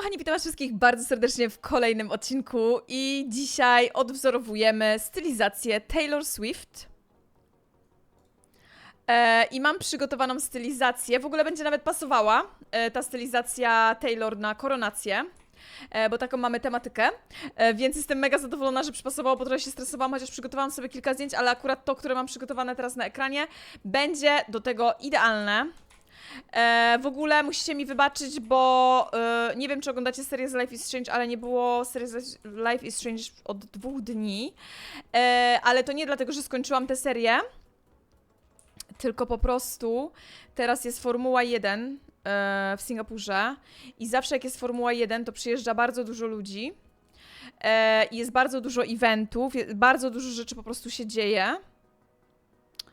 Kochani, witam was wszystkich bardzo serdecznie w kolejnym odcinku i dzisiaj odwzorowujemy stylizację Taylor Swift. E, I mam przygotowaną stylizację, w ogóle będzie nawet pasowała e, ta stylizacja Taylor na koronację. E, bo taką mamy tematykę, e, więc jestem mega zadowolona, że przypasowało, bo trochę się stresowałam, chociaż przygotowałam sobie kilka zdjęć, ale akurat to, które mam przygotowane teraz na ekranie, będzie do tego idealne. E, w ogóle musicie mi wybaczyć, bo e, nie wiem, czy oglądacie serię z Life is Strange, ale nie było serii z Life is Strange od dwóch dni. E, ale to nie dlatego, że skończyłam tę serię, tylko po prostu teraz jest Formuła 1 e, w Singapurze i zawsze jak jest Formuła 1, to przyjeżdża bardzo dużo ludzi. E, jest bardzo dużo eventów, bardzo dużo rzeczy po prostu się dzieje.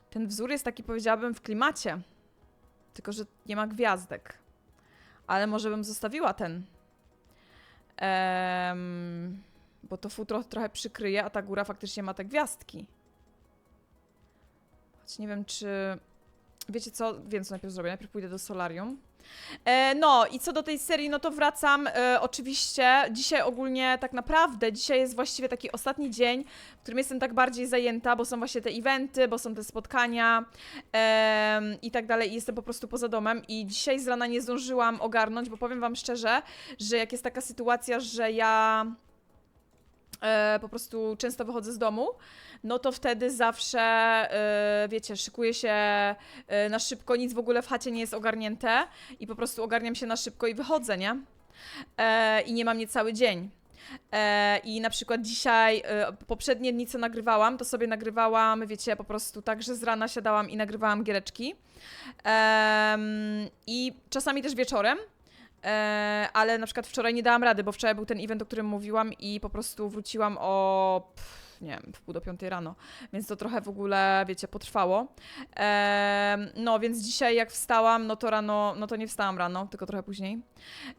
Ten wzór jest taki, powiedziałabym, w klimacie. Tylko, że nie ma gwiazdek. Ale może bym zostawiła ten. Bo to futro trochę przykryje, a ta góra faktycznie ma te gwiazdki. Choć nie wiem, czy. Wiecie co? Wiem, co najpierw zrobię. Najpierw pójdę do solarium. E, no i co do tej serii, no to wracam. E, oczywiście dzisiaj ogólnie tak naprawdę, dzisiaj jest właściwie taki ostatni dzień, w którym jestem tak bardziej zajęta, bo są właśnie te eventy, bo są te spotkania em, i tak dalej i jestem po prostu poza domem i dzisiaj z rana nie zdążyłam ogarnąć, bo powiem wam szczerze, że jak jest taka sytuacja, że ja e, po prostu często wychodzę z domu, no to wtedy zawsze, e, wiecie, szykuję się e, na szybko, nic w ogóle w chacie nie jest ogarnięte i po prostu ogarniam się na szybko i wychodzę, nie? I nie mam nie cały dzień. I na przykład dzisiaj, poprzednie dni, co nagrywałam, to sobie nagrywałam, wiecie, po prostu tak, że z rana siadałam i nagrywałam giereczki. I czasami też wieczorem. E, ale na przykład wczoraj nie dałam rady, bo wczoraj był ten event, o którym mówiłam i po prostu wróciłam o, pff, nie wiem, w pół do piątej rano, więc to trochę w ogóle, wiecie, potrwało. Em, no, więc dzisiaj jak wstałam, no to rano, no to nie wstałam rano, tylko trochę później.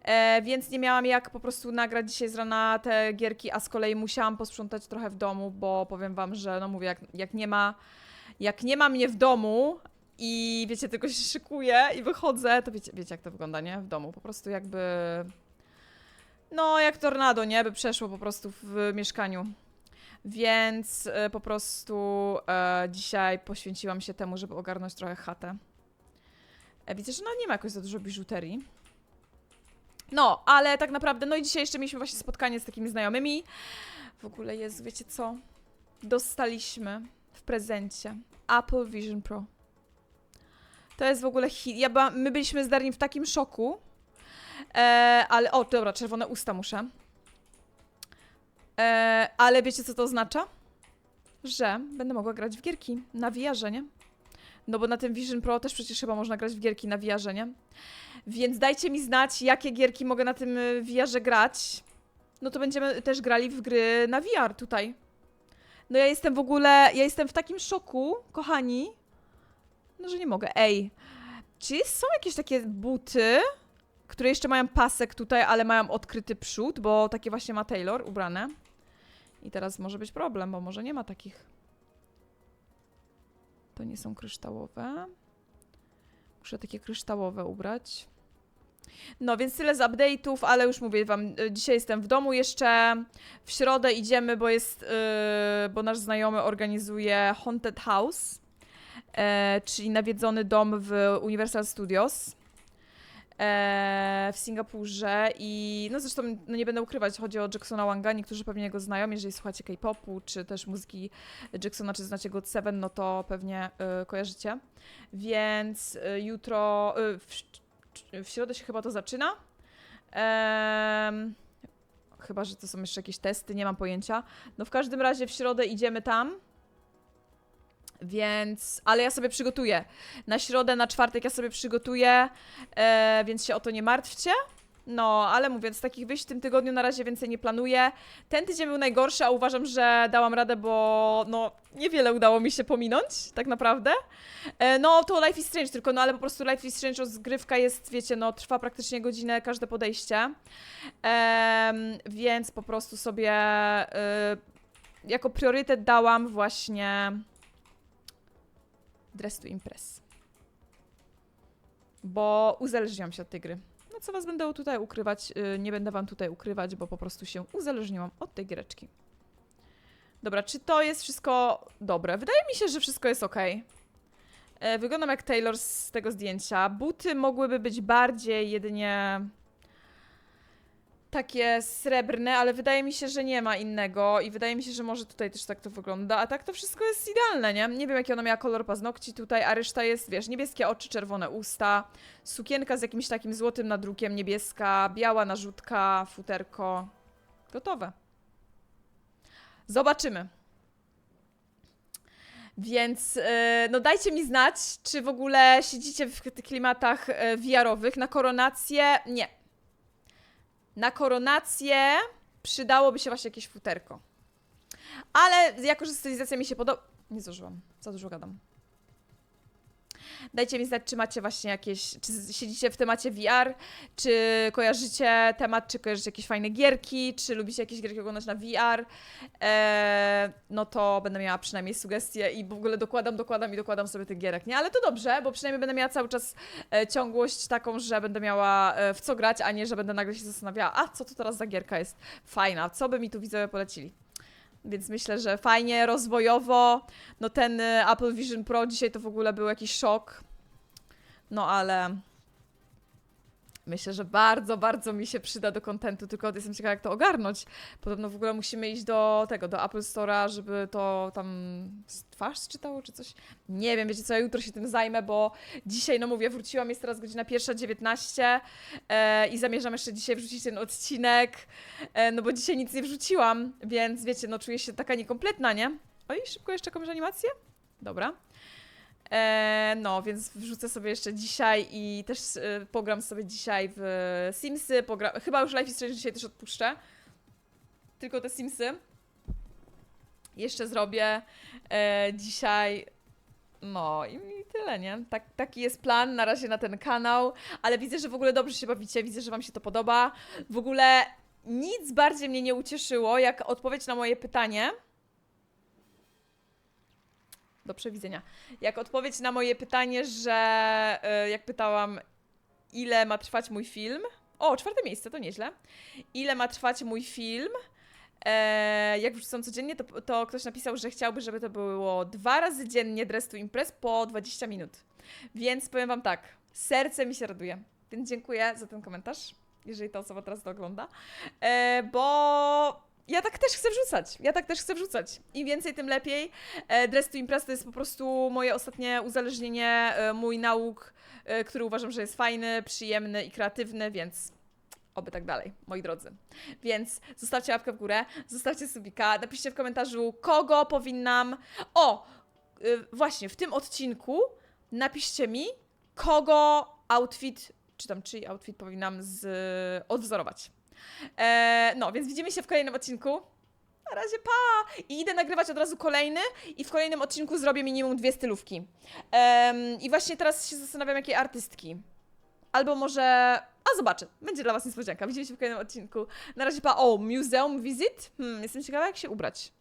E, więc nie miałam jak po prostu nagrać dzisiaj z rana te gierki, a z kolei musiałam posprzątać trochę w domu, bo powiem wam, że no mówię, jak, jak nie ma jak nie ma mnie w domu i wiecie, tylko się szykuję i wychodzę, to wiecie, wiecie jak to wygląda, nie? W domu, po prostu jakby no, jak tornado, nie? By przeszło po prostu w mieszkaniu. Więc e, po prostu e, dzisiaj poświęciłam się temu, żeby ogarnąć trochę chatę. E, widzę, że no nie ma jakoś za dużo biżuterii. No, ale tak naprawdę, no i dzisiaj jeszcze mieliśmy właśnie spotkanie z takimi znajomymi. W ogóle jest, wiecie co? Dostaliśmy w prezencie Apple Vision Pro. To jest w ogóle hit. Ja byłam, my byliśmy z Darnim w takim szoku. E, ale, o, dobra, czerwone usta muszę. E, ale wiecie, co to oznacza? Że będę mogła grać w gierki na VR, nie? No bo na tym Vision Pro też przecież chyba można grać w gierki na VR, nie? Więc dajcie mi znać, jakie gierki mogę na tym VR grać. No to będziemy też grali w gry na VR tutaj. No ja jestem w ogóle, ja jestem w takim szoku, kochani, no że nie mogę. Ej, czy są jakieś takie buty, które jeszcze mają pasek tutaj, ale mają odkryty przód, bo takie właśnie ma Taylor ubrane. I teraz może być problem, bo może nie ma takich. To nie są kryształowe. Muszę takie kryształowe ubrać. No, więc tyle z update'ów, ale już mówię wam, y, dzisiaj jestem w domu jeszcze. W środę idziemy, bo jest, yy, bo nasz znajomy organizuje Haunted House, e, czyli nawiedzony dom w Universal Studios e, w Singapurze i no zresztą no nie będę ukrywać, chodzi o Jacksona Wanga, niektórzy pewnie go znają, jeżeli słuchacie K-popu, czy też muzyki Jacksona, czy znacie go od Seven, no to pewnie y, kojarzycie. Więc y, jutro, y, w, w środę się chyba to zaczyna. Chyba, że to są jeszcze jakieś testy, nie mam pojęcia. No w każdym razie w środę idziemy tam. Więc, ale ja sobie przygotuję. Na środę, na czwartek ja sobie przygotuję, e, więc się o to nie martwcie. No, ale mówię, z takich wyjść w tym tygodniu na razie więcej nie planuję. Ten tydzień był najgorszy, a uważam, że dałam radę, bo no, niewiele udało mi się pominąć, tak naprawdę. E, no, to Life is Strange tylko, no ale po prostu Life is Strange rozgrywka jest, wiecie, no, trwa praktycznie godzinę każde podejście. Em, więc po prostu sobie y, jako priorytet dałam właśnie Dress to Impress. Bo uzależniłam się od tej gry. No co was będę tutaj ukrywać? Yy, nie będę wam tutaj ukrywać, bo po prostu się uzależniłam od tej giereczki. Dobra, czy to jest wszystko dobre? Wydaje mi się, że wszystko jest ok. E, wyglądam jak Taylor z tego zdjęcia. Buty mogłyby być bardziej jedynie takie srebrne, ale wydaje mi się, że nie ma innego i wydaje mi się, że może tutaj też tak to wygląda, a tak to wszystko jest idealne, nie? Nie wiem, jaki ona miała kolor paznokci tutaj, a reszta jest, wiesz, niebieskie oczy, czerwone usta, sukienka z jakimś takim złotym nadrukiem, niebieska, biała narzutka, futerko. Gotowe. Zobaczymy. Więc e, no dajcie mi znać, czy w ogóle siedzicie w klimatach e, VR-owych. Na koronację nie. Na koronację przydałoby się właśnie jakieś futerko. Ale jako, że stylizacja mi się podoba... Nie zużyłam. Za dużo gadam. Dajcie mi znać, czy macie właśnie jakieś, czy siedzicie w temacie VR, czy kojarzycie temat, czy kojarzycie jakieś fajne gierki, czy lubicie jakieś gierki oglądać na VR, e, no to będę miała przynajmniej sugestie i w ogóle dokładam, dokładam i dokładam sobie tych gierek, nie? Ale to dobrze, bo przynajmniej będę miała cały czas e, ciągłość taką, że będę miała e, w co grać, a nie, że będę nagle się zastanawiała, a co to teraz za gierka jest fajna, co by mi tu widzowie polecili. Więc myślę, że fajnie, rozwojowo. No ten y, Apple Vision Pro dzisiaj to w ogóle był jakiś szok. No ale myślę, że bardzo, bardzo mi się przyda do kontentu, tylko jestem ciekawa jak to ogarnąć. Podobno w ogóle musimy iść do tego, do Apple Store'a, żeby to tam twarz czytało czy coś. Nie wiem, wiecie co, ja jutro się tym zajmę, bo dzisiaj, no mówię, wróciłam, jest teraz godzina pierwsza 19 e, i zamierzam jeszcze dzisiaj wrzucić ten odcinek, e, no bo dzisiaj nic nie wrzuciłam, więc wiecie, no czuję się taka niekompletna, nie? Oj, szybko jeszcze jakąś animację? Dobra. E, no, więc wrzucę sobie jeszcze dzisiaj i też e, pogram sobie dzisiaj w Simsy. Pogra... Chyba już Life is Strange dzisiaj też odpuszczę. Tylko te Simsy. Jeszcze zrobię e, dzisiaj. No i, i tyle, nie? Tak, taki jest plan na razie na ten kanał, ale widzę, że w ogóle dobrze się bawicie, widzę, że Wam się to podoba. W ogóle nic bardziej mnie nie ucieszyło, jak odpowiedź na moje pytanie. Do przewidzenia. Jak odpowiedź na moje pytanie, że e, jak pytałam, ile ma trwać mój film. O, czwarte miejsce, to nieźle. Ile ma trwać mój film? E, jak wrzucam codziennie, to, to ktoś napisał, że chciałby, żeby to było dwa razy dziennie Dress to Impress po 20 minut. Więc powiem wam tak, serce mi się raduje. Więc dziękuję za ten komentarz, jeżeli ta osoba teraz to ogląda. E, bo ja tak też chcę wrzucać. Ja tak też chcę wrzucać. Im więcej, tym lepiej. E, Dress to Impress to jest po prostu moje ostatnie uzależnienie, e, mój nauk, e, który uważam, że jest fajny, przyjemny i kreatywny, więc oby tak dalej, moi drodzy. Więc zostawcie łapkę w górę, zostawcie subika, napiszcie w komentarzu, kogo powinnam... O! Właśnie, w tym odcinku napiszcie mi, kogo outfit, czy tam czyj outfit powinnam z, odwzorować. E, no, więc widzimy się w kolejnym odcinku. Na razie pa! I idę nagrywać od razu kolejny i w kolejnym odcinku zrobię minimum dwie stylówki. I właśnie teraz się zastanawiam, jakie artystki. Albo może... A zobaczę, będzie dla was niespodzianka. Widzimy się w kolejnym odcinku. Na razie pa... O, museum visit? Hmm, jestem ciekawa, jak się ubrać.